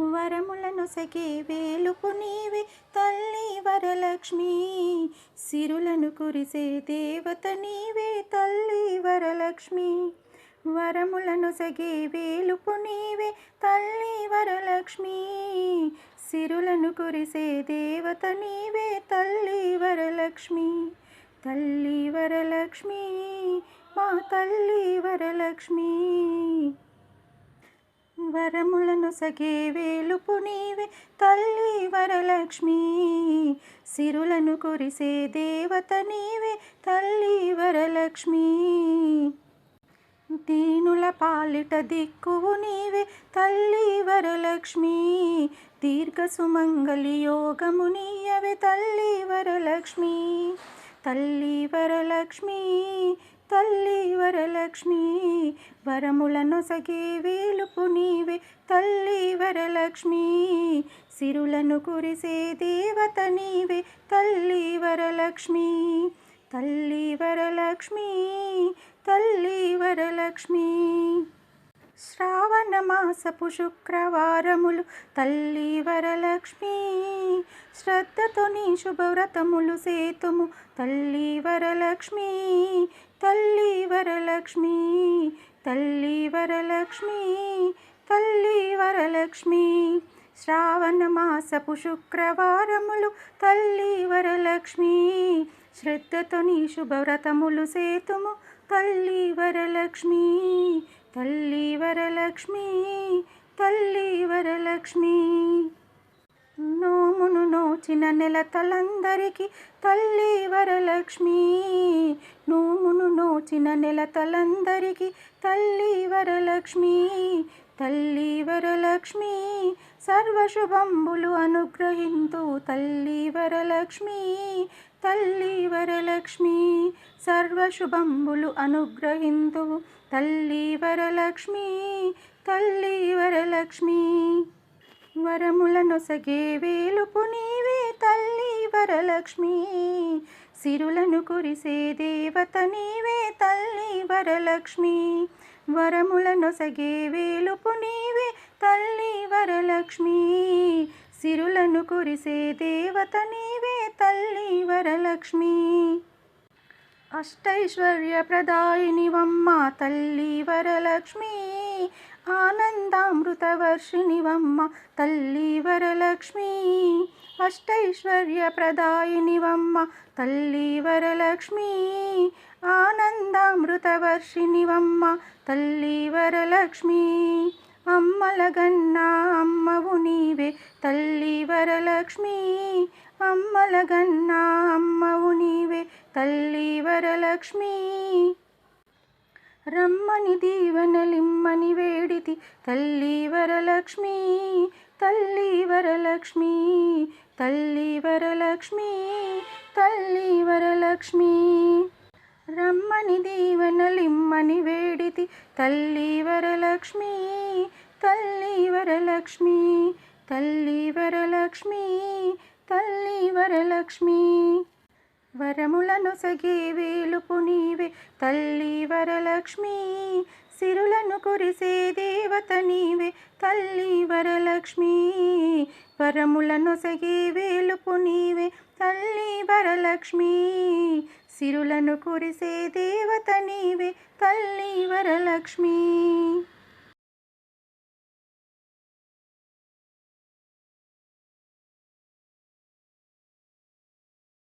వరములను సగే వేలుపు నీవే తల్లి వరలక్ష్మి. సిరులను కురిసే దేవత నీవే తల్లి వరలక్ష్మి. వరములను సగే వేలుపు నీవే తల్లి వరలక్ష్మి. సిరులను కురిసే దేవత నీవే తల్లి వరలక్ష్మి. తల్లి వరలక్ష్మి మా తల్లి వరలక్ష్మి. వరములను సగే వేలుపు నీవే తల్లి వరలక్ష్మి. సిరులను కురిసే దేవత నీవే తల్లి వరలక్ష్మి. దీనుల పాలిట దిక్కువు నీవే తల్లి వరలక్ష్మి. దీర్ఘ సుమంగళి యోగము నీయవే తల్లి వరలక్ష్మి. తల్లి వరలక్ష్మి తల్లి వరలక్ష్మి వరములను సగే వేలుపు నీవే. తల్లి వరలక్ష్మి సిరులను కురిసే దేవత నీవే. తల్లి వరలక్ష్మి తల్లి వరలక్ష్మి తల్లి వరలక్ష్మి. శ్రావణ మాసపు శుక్రవారములు తల్లి వరలక్ష్మి. శ్రద్ధతో నీ శుభవ్రతములు సేతుము తల్లి వరలక్ష్మి. తల్లి వరలక్ష్మి తల్లి వరలక్ష్మి తల్లి వరలక్ష్మి శ్రావణ మాసపు శుక్రవారములు తల్లి వరలక్ష్మి శ్రద్ధతో నీ శుభవ్రతములు సేతుము తల్లి వరలక్ష్మి తల్లి వరలక్ష్మి తల్లి వరలక్ష్మి నిలిచిన నెల నెలతలందరికీ తల్లి వరలక్ష్మి. నోమును నోచిన నెలతలందరికీ తల్లి వరలక్ష్మి. తల్లి వరలక్ష్మి సర్వశుభంబులు అనుగ్రహింతు తల్లి వరలక్ష్మి. తల్లి వరలక్ష్మి సర్వశుభంబులు అనుగ్రహింతు తల్లి వరలక్ష్మి. తల్లి వరలక్ష్మి వరముల నొసగే వేలుపు నీవే. వరలక్ష్మి సిరులను కురిసే దేవత నీవే తల్లి వరలక్ష్మి. వరములను సగే వేలుపు నీవే తల్లి వరలక్ష్మి. సిరులను కురిసే దేవత నీవే తల్లి వరలక్ష్మి. అష్టైశ్వర్య ప్రదాయినివమ్మ తల్లి వరలక్ష్మి. ఆనందామృతవర్షిణివమ్మ తల్లి వరలక్ష్మి. అష్టైశ్వర్య ప్రదాయినివమ్మ తల్లి వరలక్ష్మి. ఆనందామృతవర్షిణివమ్మ తల్లి వరలక్ష్మి. అమ్మలగన్న అమ్మవు నీవే తల్లి వరలక్ష్మి. అమ్మలగన్న అమ్మవు నీవే తల్లి వరలక్ష్మి. రమ్మని దీవనలిమ్మని ప్రీతి తల్లి వరలక్ష్మి తల్లి వరలక్ష్మి తల్లి వరలక్ష్మి తల్లి వరలక్ష్మి. రమ్మని దీవెనలిమ్మని వేడితి తల్లి వరలక్ష్మి తల్లి వరలక్ష్మి తల్లి వరలక్ష్మి తల్లి వరలక్ష్మి. వరములను సగే వేలుపు నీవే తల్లి వరలక్ష్మి సిరులను కురిసే దేవత నీవే తల్లి వరలక్ష్మి. వరములను సగే వేలుపు నీవే తల్లి వరలక్ష్మి. సిరులను కురిసే దేవత నీవే తల్లి వరలక్ష్మి.